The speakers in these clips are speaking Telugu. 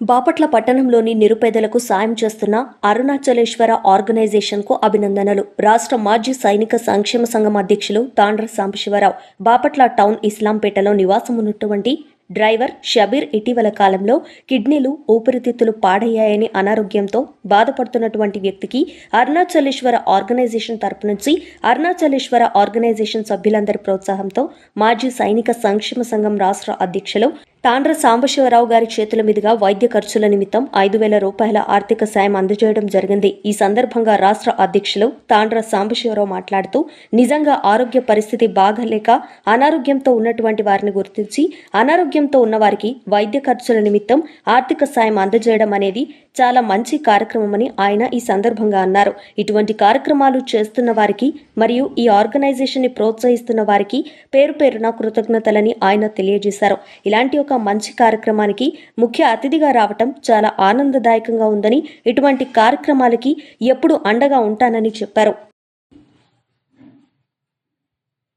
బాపట్ల పట్టణంలోని నిరుపేదలకు సాయం చేస్తున్న అరుణాచలేశ్వర ఆర్గనైజేషన్కు అభినందనలు. రాష్ట్ర మాజీ సైనిక సంక్షేమ సంఘం అధ్యక్షులు తాండ్ర సాంబశివరావు. బాపట్ల టౌన్ ఇస్లాంపేటలో నివాసం ఉన్నటువంటి డ్రైవర్ షబీర్ ఇటీవల కాలంలో కిడ్నీలు ఊపిరితిత్తులు పాడయ్యాయని అనారోగ్యంతో బాధపడుతున్నటువంటి వ్యక్తికి అరుణాచలేశ్వర ఆర్గనైజేషన్ తరపు నుంచి అరుణాచలేశ్వర ఆర్గనైజేషన్ సభ్యులందరి ప్రోత్సాహంతో మాజీ సైనిక సంక్షేమ సంఘం రాష్ట్ర అధ్యక్షులు తాండ్ర సాంబశివరావు గారి చేతుల మీదుగా వైద్య ఖర్చుల నిమిత్తం ఐదు వేల రూపాయల ఆర్థిక సాయం అందజేయడం జరిగింది. ఈ సందర్భంగా రాష్ట్ర అధ్యక్షులు తాండ్ర సాంబశివరావు మాట్లాడుతూ నిజంగా ఆరోగ్య పరిస్థితి బాగాలేక అనారోగ్యంతో ఉన్నటువంటి వారిని గుర్తించి అనారోగ్యంతో ఉన్నవారికి వైద్య ఖర్చుల నిమిత్తం ఆర్థిక సాయం అందజేయడం అనేది చాలా మంచి కార్యక్రమమని ఆయన ఈ సందర్భంగా అన్నారు. ఇటువంటి కార్యక్రమాలు చేస్తున్న వారికి మరియు ఈ ఆర్గనైజేషన్ని ప్రోత్సహిస్తున్న వారికి పేరు పేరున కృతజ్ఞతలని ఆయన తెలియజేశారు. ఇలాంటి యొక్క మంచి కార్యక్రమానికి ముఖ్య అతిథిగా రావటం చాలా ఆనందదాయకంగా ఉందని ఇటువంటి కార్యక్రమాలకి ఎప్పుడు అండగా ఉంటానని చెప్పారు.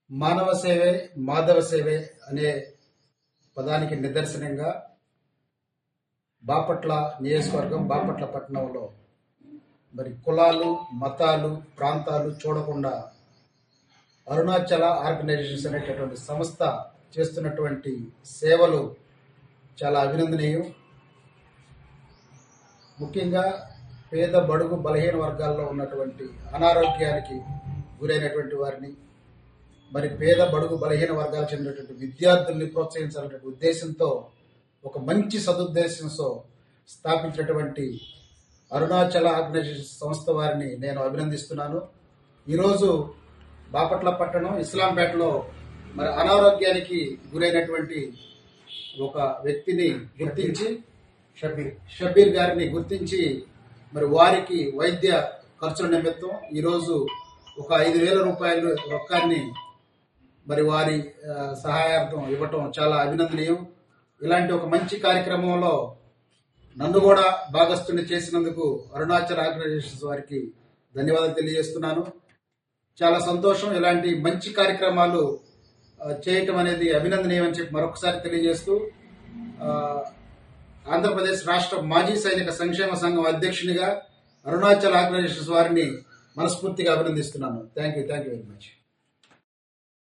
మానవ సేవే మాధవ సేవే అనే పదానికి నిదర్శనంగా బాపట్ల నియోజకవర్గం బాపట్ల పట్టణంలో మరి కులాలు మతాలు ప్రాంతాలు చూడకుండా అరుణాచల ఆర్గనైజేషన్స్ అనేటటువంటి సంస్థ చేస్తున్నటువంటి సేవలు చాలా అభినందనీయం. ముఖ్యంగా పేద బడుగు బలహీన వర్గాల్లో ఉన్నటువంటి అనారోగ్యానికి గురైనటువంటి వారిని మరి పేద బడుగు బలహీన వర్గాలు చెందినటువంటి విద్యార్థుల్ని ప్రోత్సహించాలనే ఉద్దేశంతో ఒక మంచి సదుద్దేశంతో స్థాపించినటువంటి అరుణాచల ఆర్గనైజేషన్ సంస్థ వారిని నేను అభినందిస్తున్నాను. ఈరోజు బాపట్ల పట్టణం ఇస్లాంపేటలో మరి అనారోగ్యానికి గురైనటువంటి ఒక వ్యక్తిని గుర్తించి షబీర్ షబీర్ గారిని గుర్తించి మరి వారికి వైద్య ఖర్చుల నిమిత్తం ఈరోజు ఒక ఐదు వేల రూపాయలు రొక్కాన్ని మరి వారి సహాయార్థం ఇవ్వటం చాలా అభినందనీయం. ఇలాంటి ఒక మంచి కార్యక్రమంలో నన్ను కూడా భాగస్థుని చేసినందుకు అరుణాచల్ ఆర్గనైజేషన్స్ వారికి ధన్యవాదాలు తెలియజేస్తున్నాను. చాలా సంతోషం. ఇలాంటి మంచి కార్యక్రమాలు చేయటం అనేది అభినందనీయమని చెప్పి మరొకసారి తెలియజేస్తూ ఆంధ్రప్రదేశ్ రాష్ట్ర మాజీ సైనిక సంక్షేమ సంఘం అధ్యక్షునిగా అరుణాచల్ ఆర్గనైజేషన్స్ వారిని మనస్ఫూర్తిగా అభినందిస్తున్నాను. Thank you thank you very much